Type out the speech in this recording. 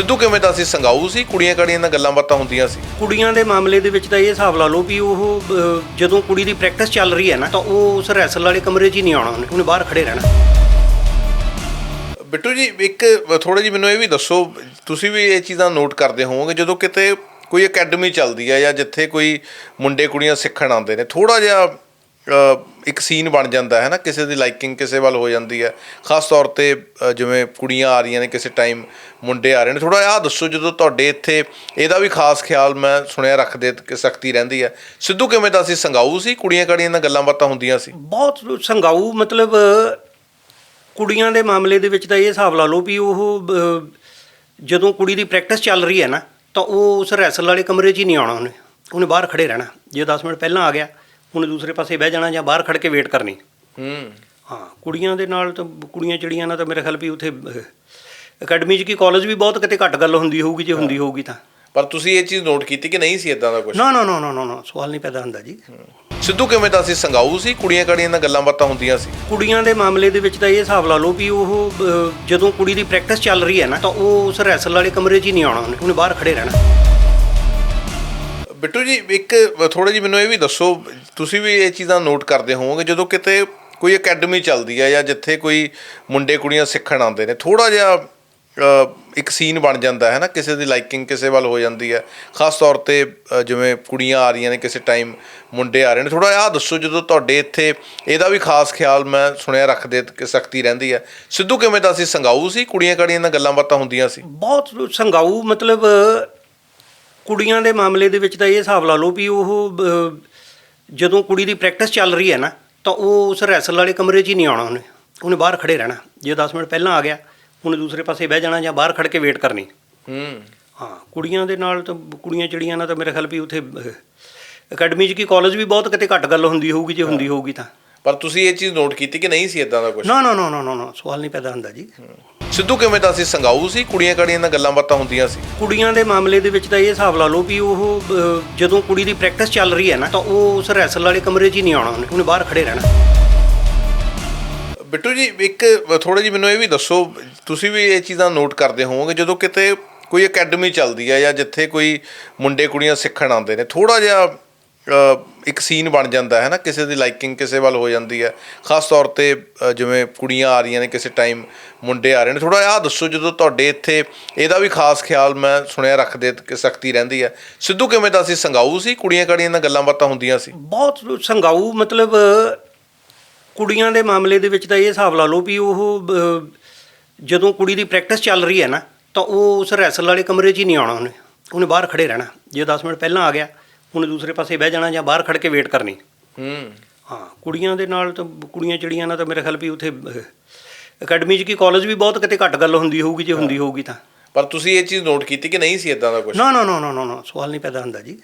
ਸਿੱਧੂ ਕਿਵੇਂ ਦਾ ਸੀ? ਸੰਗਾਊ ਸੀ? ਕੁੜੀਆਂ ਕਾੜੀਆਂ ਨਾਲ ਗੱਲਾਂ ਬਾਤਾਂ ਹੁੰਦੀਆਂ ਸੀ? ਕੁੜੀਆਂ ਦੇ ਮਾਮਲੇ ਦੇ ਵਿੱਚ ਤਾਂ ਇਹ ਹਿਸਾਬ ਲਾ ਲਓ ਵੀ ਉਹ ਅਹ, ਜਦੋਂ ਕੁੜੀ ਦੀ ਪ੍ਰੈਕਟਿਸ ਚੱਲ ਰਹੀ ਹੈ ਨਾ ਤਾਂ ਉਹ ਉਸ ਰੈਸਲ ਵਾਲੇ ਕਮਰੇ 'ਚ ਹੀ ਨਹੀਂ ਆਉਣਾ ਉਹਨੇ ਉਹਨੇ ਬਾਹਰ ਖੜੇ ਰਹਿਣਾ। ਬਿੱਟੂ ਜੀ ਇੱਕ ਥੋੜਾ ਜੀ ਮੈਨੂੰ ਇਹ ਵੀ ਦੱਸੋ ਤੁਸੀਂ ਵੀ ਇਹ ਚੀਜ਼ਾਂ ਨੋਟ ਕਰਦੇ ਹੋਵੋਗੇ ਜਦੋਂ ਕਿਤੇ ਕੋਈ ਅਕੈਡਮੀ ਚੱਲਦੀ ਹੈ ਜਾਂ ਜਿੱਥੇ ਕੋਈ ਮੁੰਡੇ ਕੁੜੀਆਂ ਸਿੱਖਣ ਆਉਂਦੇ ਨੇ ਥੋੜਾ ਜਿਹਾ ਇੱਕ ਸੀਨ ਬਣ ਜਾਂਦਾ ਹੈ ਨਾ, ਕਿਸੇ ਦੀ ਲਾਈਕਿੰਗ ਕਿਸੇ ਵੱਲ ਹੋ ਜਾਂਦੀ ਹੈ। ਖਾਸ ਤੌਰ ਤੇ ਜਿਵੇਂ ਕੁੜੀਆਂ ਆ ਰਹੀਆਂ ਨੇ ਕਿਸੇ ਟਾਈਮ ਮੁੰਡੇ ਆ ਰਹੇ ਨੇ। ਥੋੜਾ ਆਹ ਦੱਸੋ, ਜਦੋਂ ਤੁਹਾਡੇ ਇੱਥੇ ਇਹਦਾ ਵੀ ਖਾਸ ਖਿਆਲ ਮੈਂ ਸੁਣਿਆ ਰੱਖਦੇ ਕਿ ਸਖਤੀ ਰਹਿੰਦੀ ਹੈ। ਸਿੱਧੂ ਕਿਵੇਂ ਦਾ ਸੀ? ਸੰਗਾਊ ਸੀ? ਕੁੜੀਆਂ ਕਾੜੀਆਂ ਨਾਲ ਗੱਲਾਂ ਬਾਤਾਂ ਹੁੰਦੀਆਂ ਸੀ? ਬਹੁਤ ਸੰਗਾਊ, ਮਤਲਬ, ਕੁੜੀਆਂ ਦੇ ਮਾਮਲੇ ਦੇ ਵਿੱਚ ਤਾਂ ਇਹ ਹਿਸਾਬ ਲਾ ਲਓ ਵੀ ਉਹ ਜਦੋਂ ਕੁੜੀ ਦੀ ਪ੍ਰੈਕਟਿਸ ਚੱਲ ਰਹੀ ਹੈ ਨਾ, ਤਾਂ ਉਹ ਉਸ ਰੈਸਲ ਵਾਲੇ ਕਮਰੇ 'ਚ ਹੀ ਨਹੀਂ ਆਉਣਾ ਉਹਨੇ। ਉਹਨੇ ਬਾਹਰ ਖੜੇ ਰਹਿਣਾ। ਜੇ 10 ਮਿੰਟ ਪਹਿਲਾਂ ਆ ਗਿਆ ਉਹਨੇ ਦੂਸਰੇ ਪਾਸੇ ਬਹਿ ਜਾਣਾ ਜਾਂ ਬਾਹਰ ਖੜ ਕੇ ਵੇਟ ਕਰਨੀ। ਹੂੰ। ਹਾਂ ਕੁੜੀਆਂ ਦੇ ਨਾਲ ਤਾਂ ਕੁੜੀਆਂ ਚਿੜੀਆਂ ਨਾਲ ਤਾਂ ਮੇਰੇ ਖਿਆਲ ਵੀ ਉੱਥੇ ਅਕੈਡਮੀ 'ਚ ਕੀ ਕਾਲਜ ਵੀ ਬਹੁਤ ਕਿਤੇ ਘੱਟ ਗੱਲ ਹੁੰਦੀ ਹੋਊਗੀ ਜੇ ਹੁੰਦੀ ਹੋਊਗੀ ਤਾਂ। ਪਰ ਤੁਸੀਂ ਇਹ ਚੀਜ਼ ਨੋਟ ਕੀਤੀ ਕਿ ਨਹੀਂ ਸੀ ਇਦਾਂ ਦਾ ਕੁਝ ਨਾ ਨਾ ਨਾ ਨਾ ਨਾ ਸਵਾਲ ਨਹੀਂ ਪੈਦਾ ਹੁੰਦਾ ਜੀ। ਸਿੱਧੂ ਕਿਵੇਂ ਦਾ ਸੀ? ਸੰਗਾਊ ਸੀ? ਕੁੜੀਆਂ ਕਾੜੀਆਂ ਨਾਲ ਗੱਲਾਂ ਬਾਤਾਂ ਹੁੰਦੀਆਂ ਸੀ? ਕੁੜੀਆਂ ਦੇ ਮਾਮਲੇ ਦੇ ਵਿੱਚ ਤਾਂ ਇਹ ਹਿਸਾਬ ਲਾ ਲਓ ਵੀ ਉਹ ਜਦੋਂ ਕੁੜੀ ਦੀ ਪ੍ਰੈਕਟਿਸ ਚੱਲ ਰਹੀ ਹੈ ਨਾ ਤਾਂ ਉਹ ਉਸ ਰੈਸਲ ਵਾਲੇ ਕਮਰੇ 'ਚ ਹੀ ਨਹੀਂ ਆਉਣਾ ਉਹਨੇ ਬਾਹਰ ਖੜੇ ਰਹਿਣਾ। ਬਿੱਟੂ ਜੀ, ਇੱਕ ਥੋੜਾ ਜੀ ਮੈਨੂੰ ਇਹ ਵੀ ਦੱਸੋ, ਤੁਸੀਂ ਵੀ ਇਹ ਚੀਜ਼ਾਂ ਨੋਟ ਕਰਦੇ ਹੋਵੋਗੇ, ਜਦੋਂ ਕਿਤੇ ਕੋਈ ਅਕੈਡਮੀ ਚੱਲਦੀ ਹੈ ਜਾਂ ਜਿੱਥੇ ਕੋਈ ਮੁੰਡੇ ਕੁੜੀਆਂ ਸਿੱਖਣ ਆਉਂਦੇ ਨੇ ਥੋੜਾ ਜਿਹਾ ਇੱਕ ਸੀਨ ਬਣ ਜਾਂਦਾ ਹੈ ਨਾ, ਕਿਸੇ ਦੀ ਲਾਈਕਿੰਗ ਕਿਸੇ ਵੱਲ ਹੋ ਜਾਂਦੀ ਹੈ। ਖਾਸ ਤੌਰ ਤੇ ਜਿਵੇਂ ਕੁੜੀਆਂ ਆ ਰਹੀਆਂ ਨੇ ਕਿਸੇ ਟਾਈਮ ਮੁੰਡੇ ਆ ਰਹੇ ਨੇ ਥੋੜਾ ਆਹ ਦੱਸੋ, ਜਦੋਂ ਤੁਹਾਡੇ ਇੱਥੇ ਇਹਦਾ ਵੀ ਖਾਸ ਖਿਆਲ ਮੈਂ ਸੁਣਿਆ ਰੱਖਦੇ ਕਿ ਸਖਤੀ ਰਹਿੰਦੀ ਹੈ। ਸਿੱਧੂ ਕਿਵੇਂ ਦਾ ਸੀ? ਸੰਗਾਊ ਸੀ? ਕੁੜੀਆਂ ਕੜੀਆਂ ਨਾਲ ਗੱਲਾਂ ਬਾਤਾਂ ਹੁੰਦੀਆਂ ਸੀ? ਬਹੁਤ ਸੰਗਾਊ, ਮਤਲਬ ਕੁੜੀਆਂ ਦੇ ਮਾਮਲੇ ਦੇ ਵਿੱਚ ਤਾਂ ਇਹ ਹਿਸਾਬ ਲਾ ਲਓ ਵੀ ਉਹ ਜਦੋਂ ਕੁੜੀ ਦੀ ਪ੍ਰੈਕਟਿਸ ਚੱਲ ਰਹੀ ਹੈ ਨਾ ਤਾਂ ਉਹ ਉਸ ਰੈਸਲ ਵਾਲੇ ਕਮਰੇ 'ਚ ਹੀ ਨਹੀਂ ਆਉਣਾ ਉਹਨੇ। ਉਹਨੇ ਬਾਹਰ ਖੜੇ ਰਹਿਣਾ। ਜੇ 10 ਮਿੰਟ ਪਹਿਲਾਂ ਆ ਗਿਆ ਉਹਨੇ ਦੂਸਰੇ ਪਾਸੇ ਬਹਿ ਜਾਣਾ ਜਾਂ ਬਾਹਰ ਖੜ ਕੇ ਵੇਟ ਕਰਨੀ। ਹੂੰ। ਹਾਂ ਕੁੜੀਆਂ ਦੇ ਨਾਲ ਤਾਂ ਕੁੜੀਆਂ ਚਿੜੀਆਂ ਨਾਲ ਤਾਂ ਮੇਰੇ ਖਿਆਲ ਵੀ ਉੱਥੇ ਅਕੈਡਮੀ 'ਚ ਕੀ ਕਾਲਜ ਵੀ ਬਹੁਤ ਕਿਤੇ ਘੱਟ ਗੱਲ ਹੁੰਦੀ ਹੋਊਗੀ ਜੇ ਹੁੰਦੀ ਹੋਊਗੀ ਤਾਂ। ਪਰ ਤੁਸੀਂ ਇਹ ਚੀਜ਼ ਨੋਟ ਕੀਤੀ ਕਿ ਨਹੀਂ ਸੀ ਇਦਾਂ ਦਾ ਕੁਝ ਨਾ ਨਾ ਨਾ ਨਾ ਨਾ ਨਾ ਸਵਾਲ ਨਹੀਂ ਪੈਦਾ ਹੁੰਦਾ ਜੀ। ਸਿੱਧੂ ਕਿਵੇਂ ਦਾ ਸੀ ਸੰਗਾਊ ਸੀ? ਕੁੜੀਆਂ ਕਾੜੀਆਂ ਨਾਲ ਗੱਲਾਂ ਬਾਤਾਂ ਹੁੰਦੀਆਂ ਸੀ? ਕੁੜੀਆਂ ਦੇ ਮਾਮਲੇ ਦੇ ਵਿੱਚ ਤਾਂ ਇਹ ਹਿਸਾਬ ਲਾ ਲਓ ਵੀ ਉਹ ਅਹ, ਜਦੋਂ ਕੁੜੀ ਦੀ ਪ੍ਰੈਕਟਿਸ ਚੱਲ ਰਹੀ ਹੈ ਨਾ ਤਾਂ ਉਹ ਉਸ ਰੈਸਲ ਵਾਲੇ ਕਮਰੇ 'ਚ ਹੀ ਨਹੀਂ ਆਉਣਾ ਉਹਨੇ ਉਹਨੇ ਬਾਹਰ ਖੜੇ ਰਹਿਣਾ। ਬਿੱਟੂ ਜੀ ਇੱਕ ਥੋੜਾ ਜੀ ਮੈਨੂੰ ਇਹ ਵੀ ਦੱਸੋ ਤੁਸੀਂ ਵੀ ਇਹ ਚੀਜ਼ਾਂ ਨੋਟ ਕਰਦੇ ਹੋਵੋਗੇ ਜਦੋਂ ਕਿਤੇ ਕੋਈ ਅਕੈਡਮੀ ਚੱਲਦੀ ਹੈ ਜਾਂ ਜਿੱਥੇ ਕੋਈ ਮੁੰਡੇ ਕੁੜੀਆਂ ਸਿੱਖਣ ਆਉਂਦੇ ਨੇ ਥੋੜਾ ਜਿਹਾ ਇੱਕ ਸੀਨ ਬਣ ਜਾਂਦਾ ਹੈ ਨਾ, ਕਿਸੇ ਦੀ ਲਾਈਕਿੰਗ ਕਿਸੇ ਵੱਲ ਹੋ ਜਾਂਦੀ ਹੈ। ਖਾਸ ਤੌਰ ਤੇ ਜਿਵੇਂ ਕੁੜੀਆਂ ਆ ਰਹੀਆਂ ਨੇ ਕਿਸੇ ਟਾਈਮ ਮੁੰਡੇ ਆ ਰਹੇ ਨੇ। ਥੋੜਾ ਆਹ ਦੱਸੋ, ਜਦੋਂ ਤੁਹਾਡੇ ਇੱਥੇ ਇਹਦਾ ਵੀ ਖਾਸ ਖਿਆਲ ਮੈਂ ਸੁਣਿਆ ਰੱਖਦੇ ਕਿ ਸਖਤੀ ਰਹਿੰਦੀ ਹੈ। ਸਿੱਧੂ ਕਿਵੇਂ ਦਾ ਸੀ? ਸੰਗਾਊ ਸੀ? ਕੁੜੀਆਂ ਕੜੀਆਂ ਨਾਲ ਗੱਲਾਂ ਬਾਤਾਂ ਹੁੰਦੀਆਂ ਸੀ? ਬਹੁਤ ਸੰਗਾਊ, ਮਤਲਬ, ਕੁੜੀਆਂ ਦੇ ਮਾਮਲੇ ਦੇ ਵਿੱਚ ਤਾਂ ਇਹ ਹਿਸਾਬ ਲਾ ਲਓ ਵੀ ਉਹ ਜਦੋਂ ਕੁੜੀ ਦੀ ਪ੍ਰੈਕਟਿਸ ਚੱਲ ਰਹੀ ਹੈ ਨਾ, ਤਾਂ ਉਹ ਉਸ ਰੈਸਲ ਵਾਲੇ ਕਮਰੇ 'ਚ ਹੀ ਨਹੀਂ ਆਉਣਾ ਉਹਨੇ। ਉਹਨੇ ਬਾਹਰ ਖੜੇ ਰਹਿਣਾ। ਜੇ 10 ਮਿੰਟ ਪਹਿਲਾਂ ਆ ਗਿਆ ਉਹਨੇ ਦੂਸਰੇ ਪਾਸੇ ਬਹਿ ਜਾਣਾ ਜਾਂ ਬਾਹਰ ਖੜ ਕੇ ਵੇਟ ਕਰਨੀ। ਹੂੰ। ਹਾਂ ਕੁੜੀਆਂ ਦੇ ਨਾਲ ਤਾਂ ਕੁੜੀਆਂ ਚਿੜੀਆਂ ਨਾਲ ਤਾਂ ਮੇਰੇ ਖਿਆਲ ਵੀ ਉੱਥੇ ਅਕੈਡਮੀ 'ਚ ਕੀ ਕਾਲਜ ਵੀ ਬਹੁਤ ਕਿਤੇ ਘੱਟ ਗੱਲ ਹੁੰਦੀ ਹੋਊਗੀ ਜੇ ਹੁੰਦੀ ਹੋਊਗੀ ਤਾਂ। ਪਰ ਤੁਸੀਂ ਇਹ ਚੀਜ਼ ਨੋਟ ਕੀਤੀ ਕਿ ਨਹੀਂ ਸੀ ਇਦਾਂ ਦਾ ਕੁਝ ਨਾ ਨਾ ਨਾ ਨਾ ਨਾ ਨਾ ਸਵਾਲ ਨਹੀਂ ਪੈਦਾ ਹੁੰਦਾ ਜੀ।